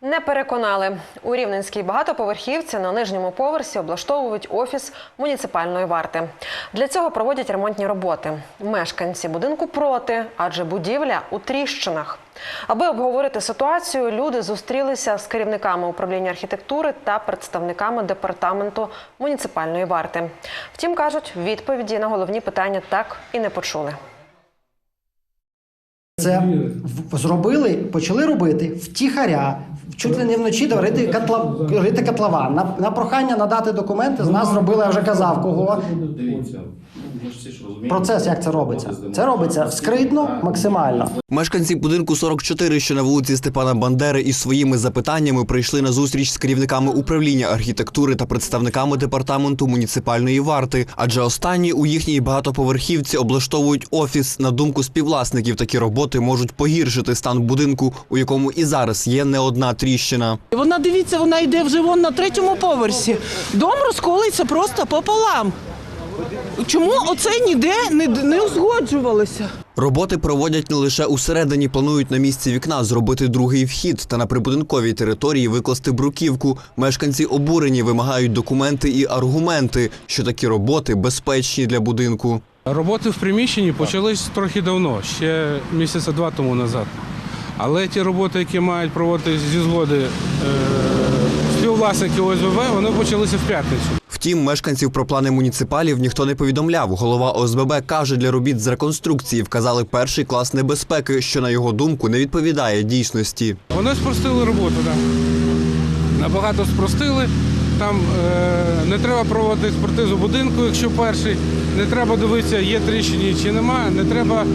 Не переконали у рівненській багатоповерхівці на нижньому поверсі облаштовують офіс муніципальної варти. Для цього проводять ремонтні роботи. Мешканці будинку проти, адже будівля у тріщинах. Аби обговорити ситуацію, люди зустрілися з керівниками управління архітектури та представниками департаменту муніципальної варти. Втім, кажуть, відповіді на головні питання так і не почули. Це зробили, почали робити втіхаря, чуть ли не вночі рити, котла, рити котлова. На, на прохання надати документи з нас зробили, я вже казав, кого. Процес як це робиться? Це робиться скритно, максимально. Мешканці будинку 44, що на вулиці Степана Бандери, із своїми запитаннями прийшли на зустріч з керівниками управління архітектури та представниками департаменту муніципальної варти, адже останні у їхній багатоповерхівці облаштовують офіс. На думку співвласників, такі роботи можуть погіршити стан будинку, у якому і зараз є не одна тріщина. Вона дивіться, вона йде вже вон на третьому поверсі. Дом розколиться просто пополам. Чому оце ніде не, не узгоджувалося? Роботи проводять не лише усередині, планують на місці вікна зробити другий вхід та на прибудинковій території викласти бруківку. Мешканці обурені вимагають документи і аргументи, що такі роботи безпечні для будинку. Роботи в приміщенні почались трохи давно, ще місяця два тому назад. Але ті роботи, які мають проводити зі згоди е, співвласників ОСББ, вони почалися в п'ятницю. Втім, мешканців про плани муніципалів ніхто не повідомляв. Голова ОСББ каже, для робіт з реконструкції вказали перший клас небезпеки, що на його думку не відповідає дійсності. Вони спростили роботу, так. Набагато спростили. Там е, не треба проводити експертизу будинку, якщо перший. Не треба дивитися, є тріщини чи нема. Не треба е,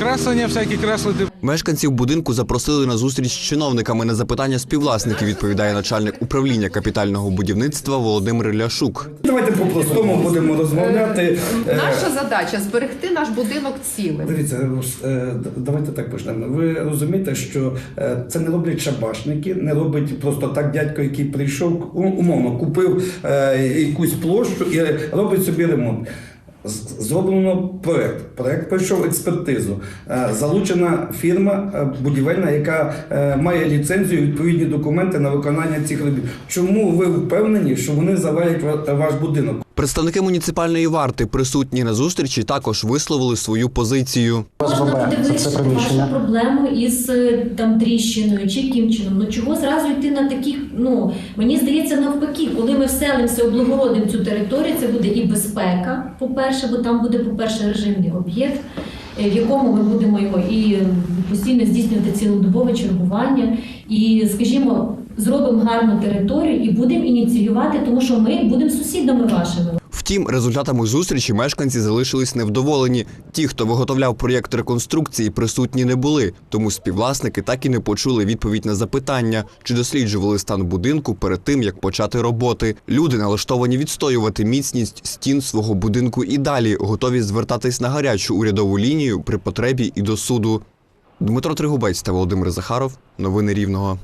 креслення всякі креслити. Мешканців будинку запросили на зустріч з чиновниками на запитання співвласників, відповідає начальник управління капітального будівництва Володимир Ляшук. Давайте по-простому будемо розмовляти. Е, Наша задача зберегти наш будинок цілим. Дивіться, е, давайте так почнемо. Ви розумієте, що е, це не роблять шабашники, не робить просто так дядько, який прийшов, умовно купив е, якусь площу і робить собі ремонт. З- Зроблено проект. Проект пройшов експертизу. Е, Залучена фірма е, будівельна, яка е, має ліцензію, відповідні документи на виконання цих робіт. Чому ви впевнені, що вони завалять ваш будинок? Представники муніципальної варти, присутні на зустрічі, також висловили свою позицію. Можна подивитися вашу проблему із там тріщиною чи яким чином. Ну чого зразу йти на таких? Ну мені здається, навпаки, коли ми вселимося, облагородимо цю територію, це буде і безпека, по-перше, бо там буде, по-перше, режимний об'єкт, е, в якому ми будемо його і постійно здійснювати цілодобове чергування. І, скажімо, зробимо гарну територію і будемо ініціювати, тому що ми будемо сусідами вашими. Втім, результатами зустрічі мешканці залишились невдоволені. Ті, хто виготовляв проєкт реконструкції, присутні не були, тому співвласники так і не почули відповідь на запитання, чи досліджували стан будинку перед тим, як почати роботи. Люди налаштовані відстоювати міцність стін свого будинку і далі, готові звертатись на гарячу урядову лінію при потребі і до суду. Дмитро Тригубець та Володимир Захаров. Новини Рівного.